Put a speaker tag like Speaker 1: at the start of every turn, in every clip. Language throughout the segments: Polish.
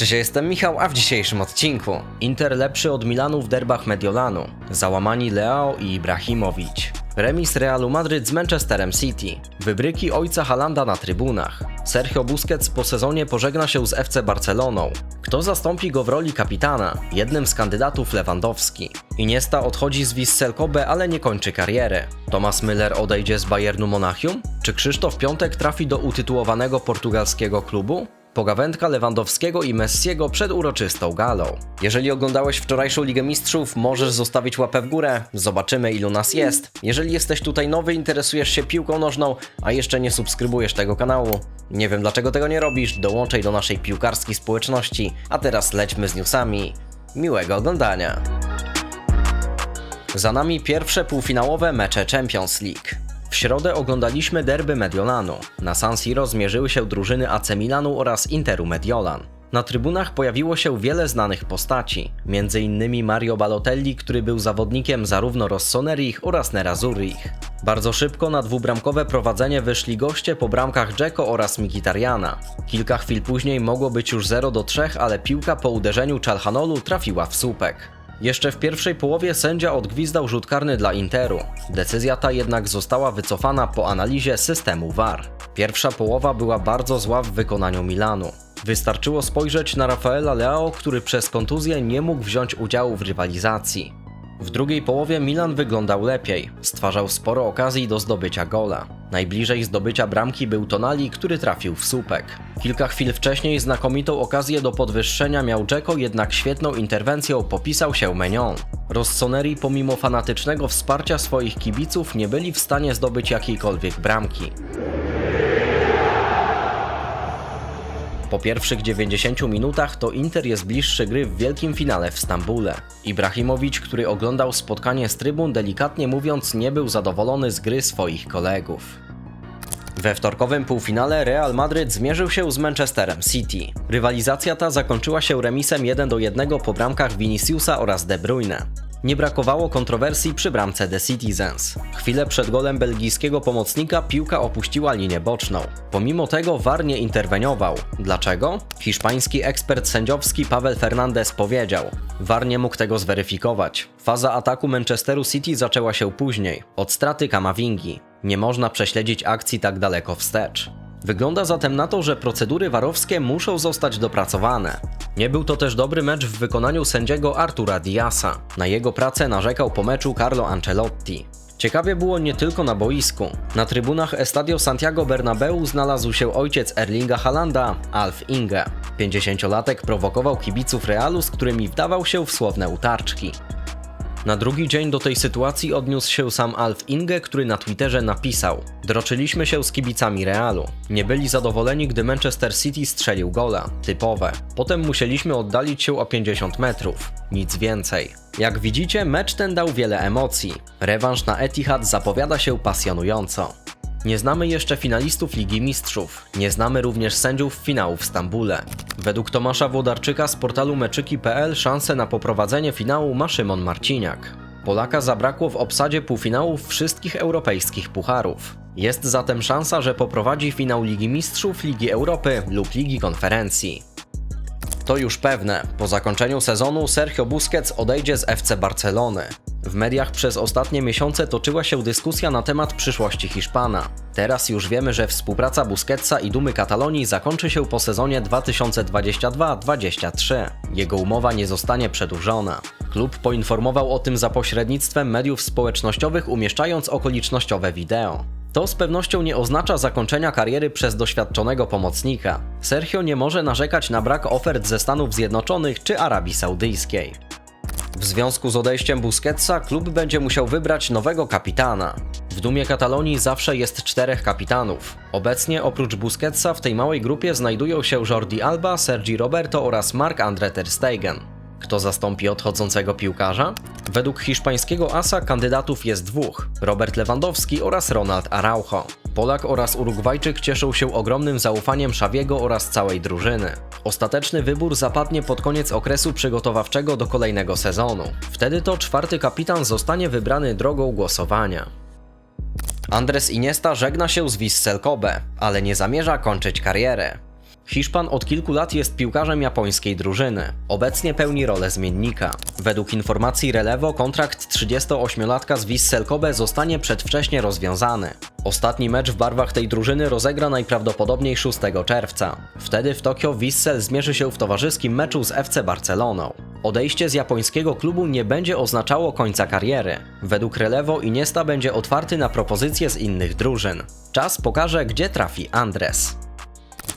Speaker 1: Cześć, jestem Michał, a w dzisiejszym odcinku Inter lepszy od Milanu w derbach Mediolanu, załamani Leao i Ibrahimowicz, remis Realu Madryt z Manchesterem City, wybryki ojca Halanda na trybunach, Sergio Busquets po sezonie pożegna się z FC Barceloną, kto zastąpi go w roli kapitana, jednym z kandydatów Lewandowski. Iniesta odchodzi z Vissel Kobe, ale nie kończy kariery. Thomas Müller odejdzie z Bayernu Monachium? Czy Krzysztof Piątek trafi do utytułowanego portugalskiego klubu? Pogawędka Lewandowskiego i Messiego przed uroczystą galą. Jeżeli oglądałeś wczorajszą Ligę Mistrzów, możesz zostawić łapę w górę. Zobaczymy ilu nas jest. Jeżeli jesteś tutaj nowy, interesujesz się piłką nożną, a jeszcze nie subskrybujesz tego kanału, nie wiem dlaczego tego nie robisz, dołączaj do naszej piłkarskiej społeczności. A teraz lećmy z newsami. Miłego oglądania. Za nami pierwsze półfinałowe mecze Champions League. W środę oglądaliśmy derby Mediolanu. Na San Siro zmierzyły się drużyny AC Milanu oraz Interu Mediolan. Na trybunach pojawiło się wiele znanych postaci, m.in. Mario Balotelli, który był zawodnikiem zarówno Rossonerich oraz Nerazzurich. Bardzo szybko na dwubramkowe prowadzenie wyszli goście po bramkach Dzeko oraz Mikitariana. Kilka chwil później mogło być już 0 do 3, ale piłka po uderzeniu Czalhanolu trafiła w słupek. Jeszcze w pierwszej połowie sędzia odgwizdał rzut karny dla Interu. Decyzja ta jednak została wycofana po analizie systemu VAR. Pierwsza połowa była bardzo zła w wykonaniu Milanu. Wystarczyło spojrzeć na Rafaela Leao, który przez kontuzję nie mógł wziąć udziału w rywalizacji. W drugiej połowie Milan wyglądał lepiej, stwarzał sporo okazji do zdobycia gola. Najbliżej zdobycia bramki był Tonali, który trafił w słupek. Kilka chwil wcześniej znakomitą okazję do podwyższenia miał Dzeko, jednak świetną interwencją popisał się Menion. Rossoneri pomimo fanatycznego wsparcia swoich kibiców nie byli w stanie zdobyć jakiejkolwiek bramki. Po pierwszych 90 minutach to Inter jest bliższy gry w wielkim finale w Stambule. Ibrahimowicz, który oglądał spotkanie z trybun, delikatnie mówiąc, nie był zadowolony z gry swoich kolegów. We wtorkowym półfinale Real Madryt zmierzył się z Manchesterem City. Rywalizacja ta zakończyła się remisem 1 do 1 po bramkach Viniciusa oraz De Bruyne. Nie brakowało kontrowersji przy bramce The Citizens. Chwilę przed golem belgijskiego pomocnika piłka opuściła linię boczną. Pomimo tego VAR nie interweniował. Dlaczego? Hiszpański ekspert sędziowski Paweł Fernandez powiedział: VAR nie mógł tego zweryfikować. Faza ataku Manchesteru City zaczęła się później, od straty Kamavingi. Nie można prześledzić akcji tak daleko wstecz. Wygląda zatem na to, że procedury warowskie muszą zostać dopracowane. Nie był to też dobry mecz w wykonaniu sędziego Artura Diasa. Na jego pracę narzekał po meczu Carlo Ancelotti. Ciekawie było nie tylko na boisku. Na trybunach Estadio Santiago Bernabeu znalazł się ojciec Erlinga Halanda, Alf Inge. 50-latek prowokował kibiców Realu, z którymi wdawał się w słowne utarczki. Na drugi dzień do tej sytuacji odniósł się sam Alf Inge, który na Twitterze napisał: Droczyliśmy się z kibicami Realu. Nie byli zadowoleni, gdy Manchester City strzelił gola. Typowe. Potem musieliśmy oddalić się o 50 metrów. Nic więcej. Jak widzicie, mecz ten dał wiele emocji. Rewanż na Etihad zapowiada się pasjonująco. Nie znamy jeszcze finalistów Ligi Mistrzów. Nie znamy również sędziów finału w Stambule. Według Tomasza Włodarczyka z portalu meczyki.pl szansę na poprowadzenie finału ma Szymon Marciniak. Polaka zabrakło w obsadzie półfinałów wszystkich europejskich pucharów. Jest zatem szansa, że poprowadzi finał Ligi Mistrzów, Ligi Europy lub Ligi Konferencji. To już pewne, po zakończeniu sezonu Sergio Busquets odejdzie z FC Barcelony. W mediach przez ostatnie miesiące toczyła się dyskusja na temat przyszłości Hiszpana. Teraz już wiemy, że współpraca Busquetsa i Dumy Katalonii zakończy się po sezonie 2022-23. Jego umowa nie zostanie przedłużona. Klub poinformował o tym za pośrednictwem mediów społecznościowych, umieszczając okolicznościowe wideo. To z pewnością nie oznacza zakończenia kariery przez doświadczonego pomocnika. Sergio nie może narzekać na brak ofert ze Stanów Zjednoczonych czy Arabii Saudyjskiej. W związku z odejściem Busquetsa klub będzie musiał wybrać nowego kapitana. W dumie Katalonii zawsze jest czterech kapitanów. Obecnie oprócz Busquetsa w tej małej grupie znajdują się Jordi Alba, Sergi Roberto oraz Marc-André ter Stegen. Kto zastąpi odchodzącego piłkarza? Według hiszpańskiego asa kandydatów jest dwóch: Robert Lewandowski oraz Ronald Araujo. Polak oraz Urugwajczyk cieszą się ogromnym zaufaniem Szawiego oraz całej drużyny. Ostateczny wybór zapadnie pod koniec okresu przygotowawczego do kolejnego sezonu. Wtedy to czwarty kapitan zostanie wybrany drogą głosowania. Andres Iniesta żegna się z Vissel Kobe, ale nie zamierza kończyć kariery. Hiszpan od kilku lat jest piłkarzem japońskiej drużyny. Obecnie pełni rolę zmiennika. Według informacji Relevo kontrakt 38-latka z Vissel Kobe zostanie przedwcześnie rozwiązany. Ostatni mecz w barwach tej drużyny rozegra najprawdopodobniej 6 czerwca. Wtedy w Tokio Vissel zmierzy się w towarzyskim meczu z FC Barceloną. Odejście z japońskiego klubu nie będzie oznaczało końca kariery. Według Relevo Iniesta będzie otwarty na propozycje z innych drużyn. Czas pokaże, gdzie trafi Andres.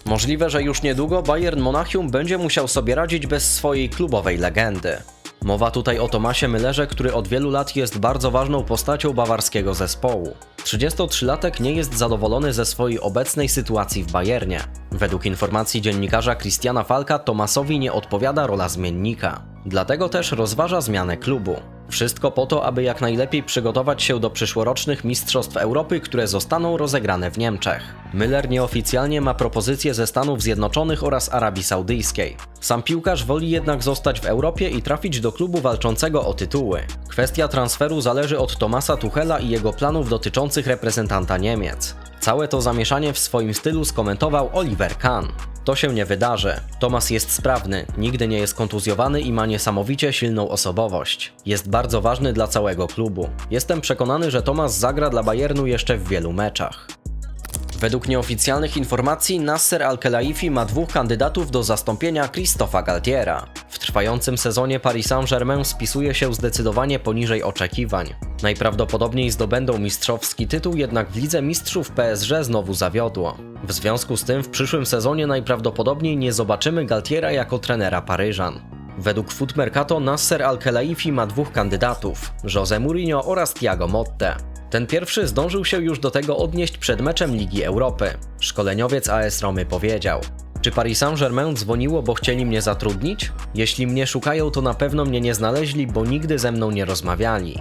Speaker 1: Możliwe, że już niedługo Bayern Monachium będzie musiał sobie radzić bez swojej klubowej legendy. Mowa tutaj o Tomasie Müllerze, który od wielu lat jest bardzo ważną postacią bawarskiego zespołu. 33-latek nie jest zadowolony ze swojej obecnej sytuacji w Bayernie. Według informacji dziennikarza Christiana Falka Tomasowi nie odpowiada rola zmiennika. Dlatego też rozważa zmianę klubu. Wszystko po to, aby jak najlepiej przygotować się do przyszłorocznych Mistrzostw Europy, które zostaną rozegrane w Niemczech. Müller nieoficjalnie ma propozycje ze Stanów Zjednoczonych oraz Arabii Saudyjskiej. Sam piłkarz woli jednak zostać w Europie i trafić do klubu walczącego o tytuły. Kwestia transferu zależy od Tomasa Tuchela i jego planów dotyczących reprezentanta Niemiec. Całe to zamieszanie w swoim stylu skomentował Oliver Kahn. To się nie wydarzy. Tomas jest sprawny, nigdy nie jest kontuzjowany i ma niesamowicie silną osobowość. Jest bardzo ważny dla całego klubu. Jestem przekonany, że Tomas zagra dla Bayernu jeszcze w wielu meczach. Według nieoficjalnych informacji Nasser Al-Khelaifi ma dwóch kandydatów do zastąpienia Christopha Galtiera. W trwającym sezonie Paris Saint-Germain spisuje się zdecydowanie poniżej oczekiwań. Najprawdopodobniej zdobędą mistrzowski tytuł, jednak w Lidze Mistrzów PSG znowu zawiodło. W związku z tym w przyszłym sezonie najprawdopodobniej nie zobaczymy Galtiera jako trenera Paryżan. Według Foot Mercato Nasser Al-Khelaifi ma dwóch kandydatów, Jose Mourinho oraz Thiago Motte. Ten pierwszy zdążył się już do tego odnieść przed meczem Ligi Europy. Szkoleniowiec AS Romy powiedział: Czy Paris Saint-Germain dzwoniło, bo chcieli mnie zatrudnić? Jeśli mnie szukają, to na pewno mnie nie znaleźli, bo nigdy ze mną nie rozmawiali.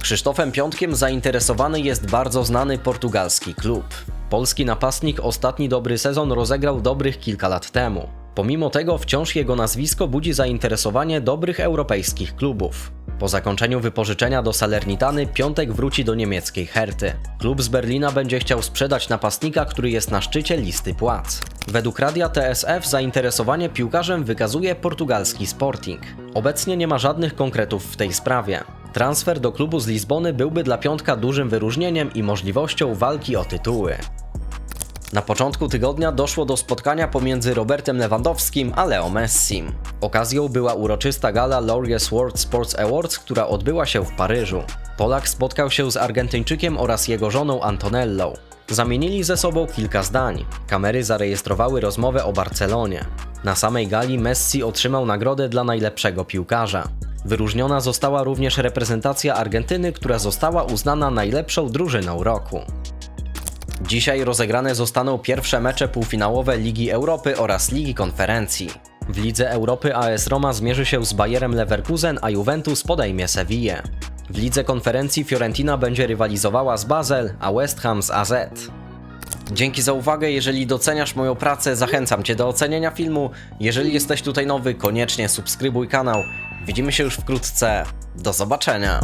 Speaker 1: Krzysztofem Piątkiem zainteresowany jest bardzo znany portugalski klub. Polski napastnik ostatni dobry sezon rozegrał dobrych kilka lat temu. Pomimo tego wciąż jego nazwisko budzi zainteresowanie dobrych europejskich klubów. Po zakończeniu wypożyczenia do Salernitany Piątek wróci do niemieckiej Herty. Klub z Berlina będzie chciał sprzedać napastnika, który jest na szczycie listy płac. Według radia TSF zainteresowanie piłkarzem wykazuje portugalski Sporting. Obecnie nie ma żadnych konkretów w tej sprawie. Transfer do klubu z Lizbony byłby dla Piątka dużym wyróżnieniem i możliwością walki o tytuły. Na początku tygodnia doszło do spotkania pomiędzy Robertem Lewandowskim a Leo Messim. Okazją była uroczysta gala Laureus World Sports Awards, która odbyła się w Paryżu. Polak spotkał się z Argentyńczykiem oraz jego żoną Antonellą. Zamienili ze sobą kilka zdań. Kamery zarejestrowały rozmowę o Barcelonie. Na samej gali Messi otrzymał nagrodę dla najlepszego piłkarza. Wyróżniona została również reprezentacja Argentyny, która została uznana najlepszą drużyną roku. Dzisiaj rozegrane zostaną pierwsze mecze półfinałowe Ligi Europy oraz Ligi Konferencji. W Lidze Europy AS Roma zmierzy się z Bayerem Leverkusen, a Juventus podejmie Sevillę. W Lidze Konferencji Fiorentina będzie rywalizowała z Basel, a West Ham z AZ. Dzięki za uwagę, jeżeli doceniasz moją pracę, zachęcam Cię do ocenienia filmu. Jeżeli jesteś tutaj nowy, koniecznie subskrybuj kanał. Widzimy się już wkrótce. Do zobaczenia!